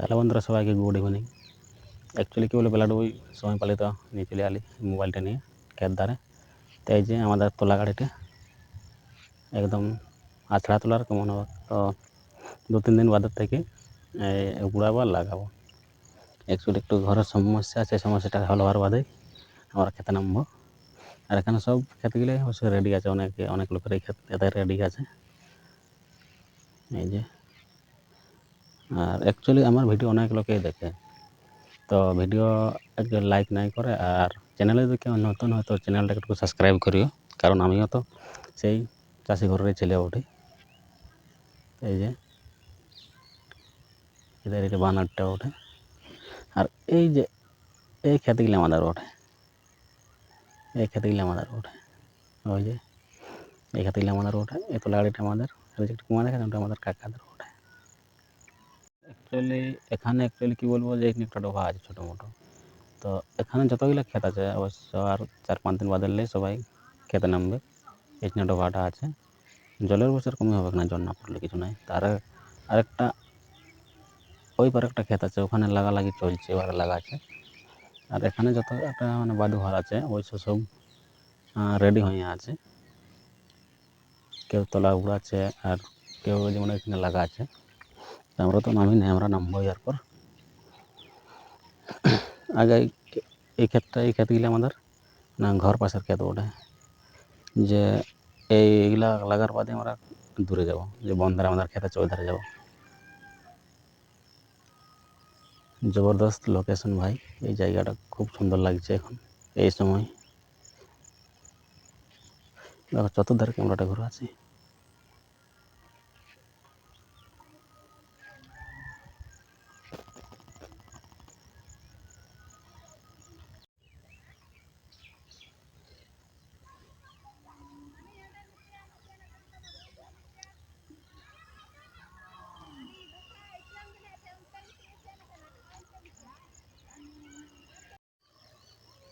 তাহলে বন্ধুরা সবাইকে গুড ইভিনিং অ্যাকচুয়ালি কী বলে বেলাটা ওই সময় পালে তো নিয়ে চলে আলি মোবাইলটা নিয়ে খেত ধারে তো এই যে আমাদের তোলা গাড়িটা একদম আছড়া তোলার কেমন হবে তো দু তিন দিন বাদের থেকে এই গুড়াবো আর লাগাবো অ্যাকচুয়ালি একটু ঘরের সমস্যা আছে সেই সমস্যাটা হল হওয়ার বাদে আমরা খেতে নামবো আর এখানে সব খেতগুলো অবশ্য রেডি আছে অনেকে অনেক লোকের এই ক্ষেত এদের রেডি আছে এই যে আর অ্যাকচুয়ালি আমার ভিডিও অনেক লোকেই দেখে। তো ভিডিও একটু লাইক নাই করে আর চ্যানেলে যদি কেউ নতুন হয় তো চ্যানেলটাকে একটু সাবস্ক্রাইব করিও, কারণ আমিও তো সেই চাষি ঘরেরই ছেলে ওঠে এই যে এদের এটা বানারটা ওঠে আর এই যে, এই খেতেগুলো আমাদের ওঠে এই খেতেগুলো আমাদের ওঠে ওই যে, এই খেতেগুলো আমাদের ওঠে এই তোলাগাড়িটা আমাদের। আর যেটা কুমা দেখা ওটা আমাদের কাকাদের অ্যাকচুয়ালি এখানে অ্যাকচুয়ালি কী বলব যে এখানে একটা ডোবা আছে ছোটো মোটো। তো এখানে যতগুলো ক্ষেত আছে, অবশ্য আর চার পাঁচ দিন বাদ এলে সবাই খেতে নামবে। এখানে ডোবাটা আছে। জলের বছর কমই হবে না জল না পড়লে কিছু নাই। তার আরেকটা, ওই পারে একটা ক্ষেত আছে, ওখানে লাগালাগি চলছে এবারে লাগা আছে। আর এখানে যত একটা মানে বাদু ঘর আছে ওই সব রেডি হয়ে আছে। কেউ তলা উড়াচ্ছে, আর কেউ যেমন এখানে লাগা আছে। আমরা তো নামি নাই, আমরা নামবো এরপর আগে এই ক্ষেতটা, এই ক্ষেতগুলি আমাদের, না, ঘর পাশের ক্ষেত ওঠে যে এইগুলা লাগার বাদে আমরা দূরে যাব, যে বন্ধারে আমাদের আছে ওই যাব। জবরদস্ত লোকেশন ভাই, এই জায়গাটা খুব সুন্দর লাগছে এখন, এই সময়। চতুর্ধারে ক্যামেরাটা ঘুরে আছে।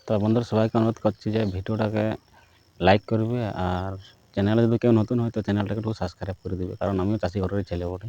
তো বন্ধুরা, সবাইকে অনুরোধ করছি যে ভিডিওটাকে লাইক করবে আর চ্যানেলে যদি কেউ নতুন হয়, তো চ্যানেলটাকে একটু সাবস্ক্রাইব করে দেবে। কারণ আমিও চাষি ঘরের ছেলে বটে।